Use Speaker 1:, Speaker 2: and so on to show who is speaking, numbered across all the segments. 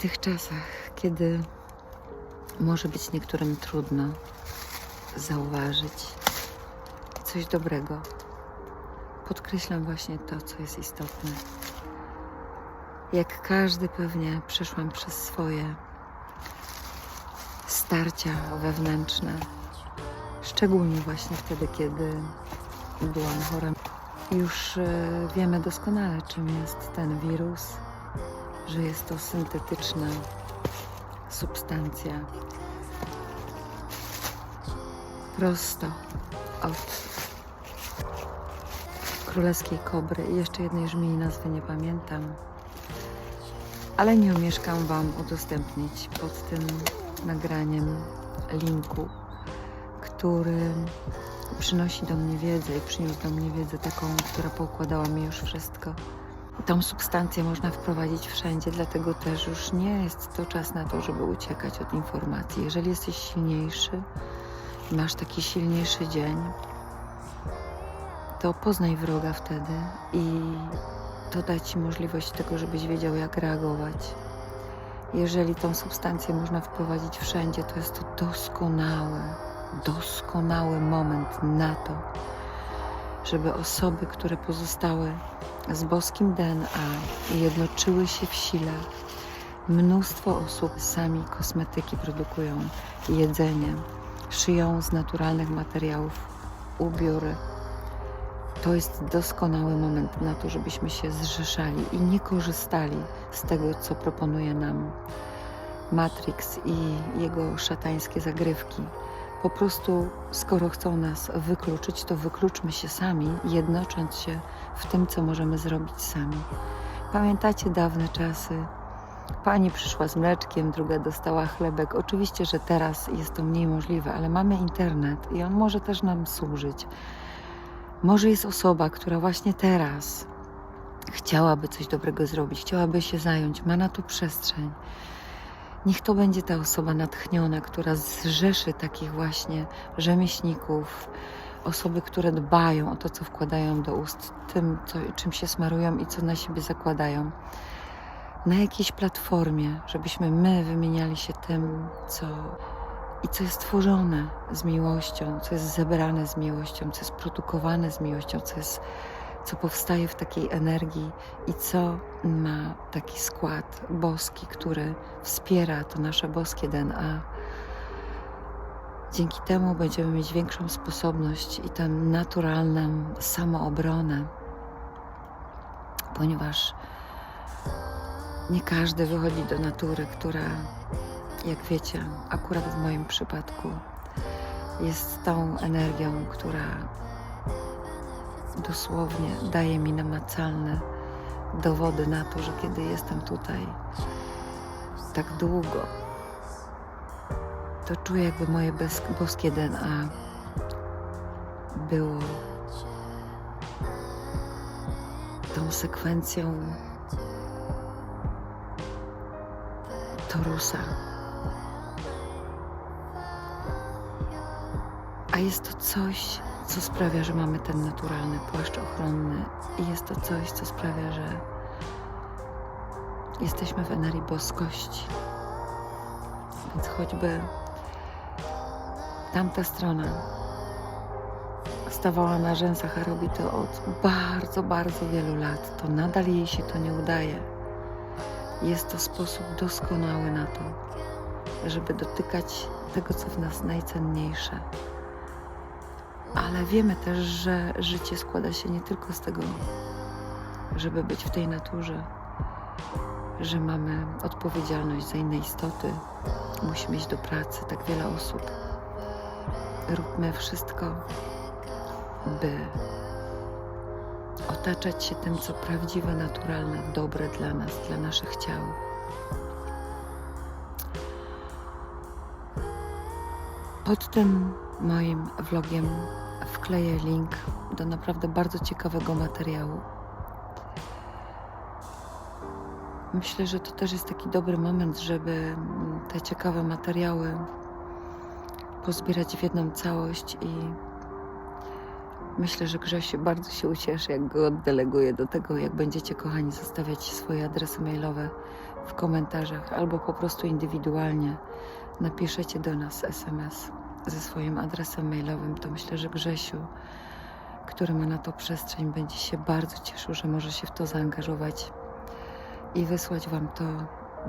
Speaker 1: tych czasach, kiedy może być niektórym trudno zauważyć coś dobrego, podkreślam właśnie to, co jest istotne. Jak każdy pewnie przeszłam przez swoje starcia wewnętrzne, szczególnie właśnie wtedy, kiedy byłam chora. Już e, wiemy doskonale, czym jest ten wirus, że jest to syntetyczna substancja. Prosto od królewskiej kobry. I jeszcze jednej żmii nazwy nie pamiętam, ale nie omieszkam Wam udostępnić pod tym nagraniem linku, który przynosi do mnie wiedzę i przyniósł do mnie wiedzę taką, która poukładała mi już wszystko. Tą substancję można wprowadzić wszędzie, dlatego też już nie jest to czas na to, żeby uciekać od informacji. Jeżeli jesteś silniejszy, masz taki silniejszy dzień, to poznaj wroga wtedy i to da Ci możliwość tego, żebyś wiedział, jak reagować. Jeżeli tą substancję można wprowadzić wszędzie, to jest to doskonały, doskonały moment na to, żeby osoby, które pozostały z boskim DNA jednoczyły się w sile, mnóstwo osób sami kosmetyki produkują, jedzenie, szyją z naturalnych materiałów ubiory. To jest doskonały moment na to, żebyśmy się zrzeszali i nie korzystali z tego, co proponuje nam Matrix i jego szatańskie zagrywki. Po prostu, skoro chcą nas wykluczyć, to wykluczmy się sami, jednocząc się w tym, co możemy zrobić sami. Pamiętacie dawne czasy? Pani przyszła z mleczkiem, druga dostała chlebek. Oczywiście, że teraz jest to mniej możliwe, ale mamy internet i on może też nam służyć. Może jest osoba, która właśnie teraz chciałaby coś dobrego zrobić, chciałaby się zająć, ma na to przestrzeń. Niech to będzie ta osoba natchniona, która zrzeszy takich właśnie rzemieślników, osoby, które dbają o to, co wkładają do ust, tym, co, czym się smarują i co na siebie zakładają. Na jakiejś platformie, żebyśmy my wymieniali się tym, co i co jest tworzone z miłością, co jest zebrane z miłością, co jest produkowane z miłością, co jest co powstaje w takiej energii i co ma taki skład boski, który wspiera to nasze boskie DNA. Dzięki temu będziemy mieć większą sposobność i tę naturalną samoobronę, ponieważ nie każdy wychodzi do natury, która, jak wiecie, akurat w moim przypadku jest tą energią, która dosłownie daje mi namacalne dowody na to, że kiedy jestem tutaj tak długo, to czuję, jakby moje boskie DNA było tą sekwencją Torusa. A jest to coś, co sprawia, że mamy ten naturalny płaszcz ochronny i jest to coś, co sprawia, że jesteśmy w energii boskości. Więc choćby tamta strona stawała na rzęsach, a robi to od bardzo, bardzo wielu lat, to nadal jej się to nie udaje. Jest to sposób doskonały na to, żeby dotykać tego, co w nas najcenniejsze. Ale wiemy też, że życie składa się nie tylko z tego, żeby być w tej naturze, że mamy odpowiedzialność za inne istoty, musimy iść do pracy, tak wiele osób. Róbmy wszystko, by otaczać się tym, co prawdziwe, naturalne, dobre dla nas, dla naszych ciał. Pod tym moim vlogiem wkleję link do naprawdę bardzo ciekawego materiału. Myślę, że to też jest taki dobry moment, żeby te ciekawe materiały pozbierać w jedną całość i Myślę, że Grzesiu bardzo się ucieszy, jak go oddeleguję do tego, jak będziecie, kochani, zostawiać swoje adresy mailowe w komentarzach albo po prostu indywidualnie napiszecie do nas SMS ze swoim adresem mailowym, to myślę, że Grzesiu, który ma na to przestrzeń, będzie się bardzo cieszył, że może się w to zaangażować i wysłać Wam to,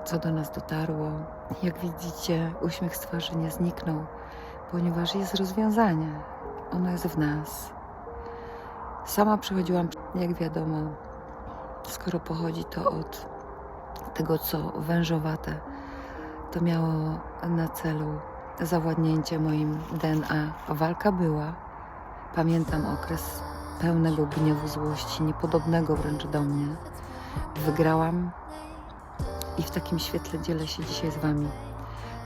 Speaker 1: co do nas dotarło. Jak widzicie, uśmiech z twarzy nie zniknął, ponieważ jest rozwiązanie. Ono jest w nas. Sama przechodziłam, jak wiadomo, skoro pochodzi to od tego, co wężowate, to miało na celu zawładnięcie moim DNA. Walka była. Pamiętam okres pełnego gniewu, złości, niepodobnego wręcz do mnie. Wygrałam i w takim świetle dzielę się dzisiaj z Wami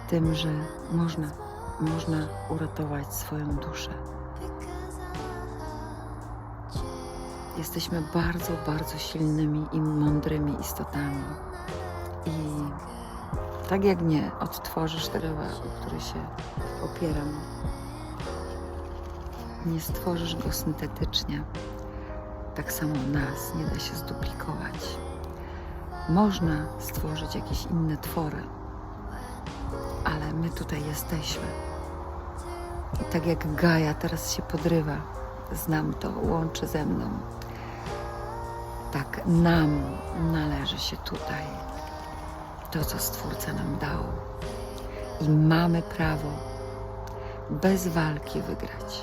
Speaker 1: tym, że można, można uratować swoją duszę. Jesteśmy bardzo, bardzo silnymi i mądrymi istotami. I tak jak nie odtworzysz tego, o który się opieram, nie stworzysz go syntetycznie, tak samo nas nie da się zduplikować. Można stworzyć jakieś inne twory, ale my tutaj jesteśmy. I tak jak Gaja teraz się podrywa, znam to, łączy ze mną. Tak nam należy się tutaj to, co Stwórca nam dał. I mamy prawo bez walki wygrać.